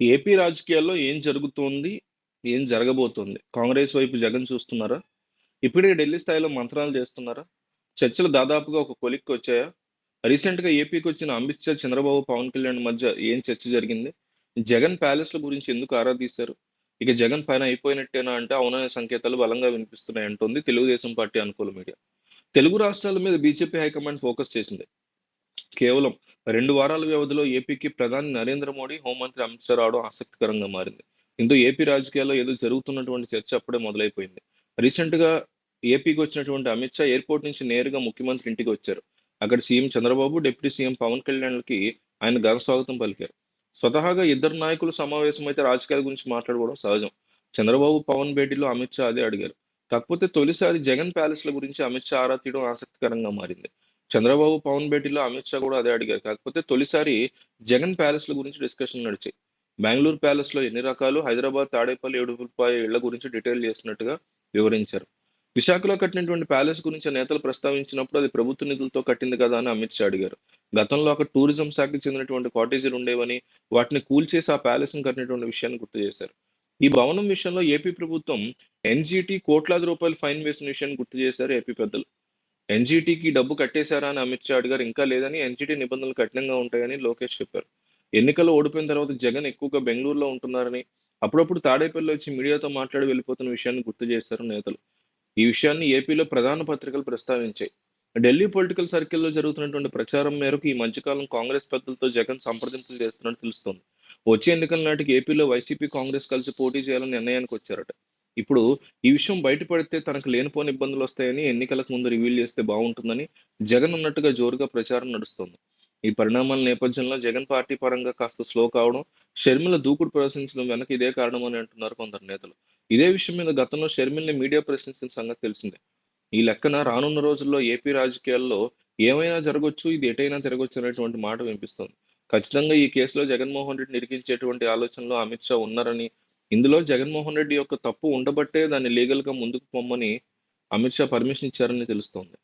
AP రాజకీయాల్లో ఏం జరుగుతోంది? ఏం జరగబోతోంది? కాంగ్రెస్ వైపు జగన్ చూస్తున్నారా? ఇప్పుడే ఢిల్లీ స్థాయిలో మంత్రాలు చేస్తున్నారా? చర్చలు దాదాపుగా ఒక కొలిక్కొచ్చాయా? రీసెంట్‌గా ఏపీకొచ్చిన అమిత్ షా, చంద్రబాబు, పవన్ కళ్యాణ్ మధ్య ఏం చర్చ జరిగింది? జగన్ ప్యాలెస్‌ల గురించి ఎందుకు ఆరా తీశారు? ఇక జగన్ పైన అయిపోయినట్టేనా అంటే అవుననే సంకేతాలు బలంగా వినిపిస్తున్నాయి అంటుంది తెలుగుదేశం పార్టీ అనుకూల మీడియా. తెలుగు రాష్ట్రాల మీద బీజేపీ హైకమాండ్ ఫోకస్ చేసింది. కేవలం రెండు వారాల వ్యవధిలో ఏపీకి ప్రధాని నరేంద్ర మోడీ, హోంమంత్రి అమిత్ షా రావడం ఆసక్తికరంగా మారింది. దీంతో ఏపీ రాజకీయాల్లో ఏదో జరుగుతున్నటువంటి చర్చ అప్పుడే మొదలైపోయింది. రీసెంట్‌గా ఏపీకి వచ్చినటువంటి అమిత్ షా ఎయిర్‌పోర్ట్ నుంచి నేరుగా ముఖ్యమంత్రి ఇంటికి వచ్చారు. అక్కడ CM Chandrababu, deputy CM Pawan కళ్యాణ్కి ఆయన ఘన స్వాగతం పలికారు. స్వతహాగా ఇద్దరు నాయకులు సమావేశమైతే రాజకీయాల గురించి మాట్లాడుకోవడం సహజం. చంద్రబాబు, పవన్ భేటీలో అమిత్ షా అదే అడిగారు. కాకపోతే తొలిసారి జగన్ ప్యాలెస్‌ల గురించి అమిత్ షా ఆరా తీయడం ఆసక్తికరంగా మారింది. చంద్రబాబు, పవన్ భేటీలో అమిత్ షా కూడా అదే అడిగారు. కాకపోతే తొలిసారి జగన్ ప్యాలెస్‌ల గురించి డిస్కషన్ నడిచాయి. బెంగళూరు ప్యాలెస్‌లో ఎన్ని రకాలు, హైదరాబాద్ తాడేపల్లి, ఏడుగులపాయ ఇళ్ళ గురించి డీటెయిల్ చేసినట్టుగా వివరించారు. విశాఖలో కట్టినటువంటి ప్యాలెస్ గురించి నేతలు ప్రస్తావించినప్పుడు అది ప్రభుత్వ నిధులతో కట్టింది కదా అని అమిత్ షా అడిగారు. గతంలో ఒక టూరిజం శాఖకి చెందినటువంటి కాటేజీలు ఉండేవని, వాటిని కూల్చేసి ఆ ప్యాలెస్‌ని కట్టినటువంటి విషయాన్ని గుర్తు చేశారు. ఈ భవనం విషయంలో ఏపీ ప్రభుత్వం ఎన్‌జీటీ కోట్లాది రూపాయలు ఫైన్ వేసిన విషయాన్ని గుర్తు చేశారు ఏపీ పెద్దలు. ఎన్‌జీటీకి డబ్బు కట్టేశారా అని అమిత్ షా గారు ఇంకా లేదని ఎన్‌జీటీ నిబంధనలు కఠినంగా ఉంటాయని లోకేష్ చెప్పారు. ఎన్నికల్లో ఓడిపోయిన తర్వాత జగన్ ఎక్కువగా బెంగళూరులో ఉంటున్నారని, అప్పుడప్పుడు తాడేపల్లి వచ్చి మీడియాతో మాట్లాడి వెళ్ళిపోతున్న విషయాన్ని గుర్తు చేశారు నేతలు. ఈ విషయాన్ని ఏపీలో ప్రధాన పత్రికలు ప్రస్తావించాయి. ఢిల్లీ పొలిటికల్ సర్కిల్‌లో జరుగుతున్నటువంటి ప్రచారం మేరకు ఈ మధ్యకాలం కాంగ్రెస్ పెద్దలతో జగన్ సంప్రదింపులు చేస్తున్నట్టు తెలుస్తోంది. వచ్చే ఎన్నికల నాటికి ఏపీలో వైసీపీ, కాంగ్రెస్ కలిసి పోటీ చేయాలని నిర్ణయానికి వచ్చారట. ఇప్పుడు ఈ విషయం బయటపడితే తనకు లేనిపోని ఇబ్బందులు వస్తాయని ఎన్నికలకు ముందు రివీల్ చేస్తే బాగుంటుందని జగన్ ఉన్నట్టుగా జోరుగా ప్రచారం నడుస్తుంది ఈ పరిణామాల నేపథ్యంలో జగన్ పార్టీ పరంగా కాస్త స్లో కావడం, షర్మిల దూకుడు ప్రదర్శించడం వెనక ఇదే కారణమని అంటున్నారు కొందరు నేతలు. ఇదే విషయం మీద గతంలో షర్మిల్ని మీడియా ప్రశ్నించిన సంగతి తెలిసిందే. ఈ లెక్కన రానున్న రోజుల్లో ఏపీ రాజకీయాల్లో ఏమైనా జరగొచ్చు, ఇది ఎటైనా తిరగొచ్చు అనేటువంటి మాట వినిపిస్తోంది. ఖచ్చితంగా ఈ కేసులో జగన్మోహన్ రెడ్డి నిరికించేటువంటి ఆలోచనలో అమిత్ షా ఉన్నారని, ఇందులో జగన్మోహన్ రెడ్డి యొక్క తప్పు ఉండబట్టే దాన్ని లీగల్‌గా ముందుకు పొమ్మని అమిత్ షా పర్మిషన్ ఇచ్చారని తెలుస్తోంది.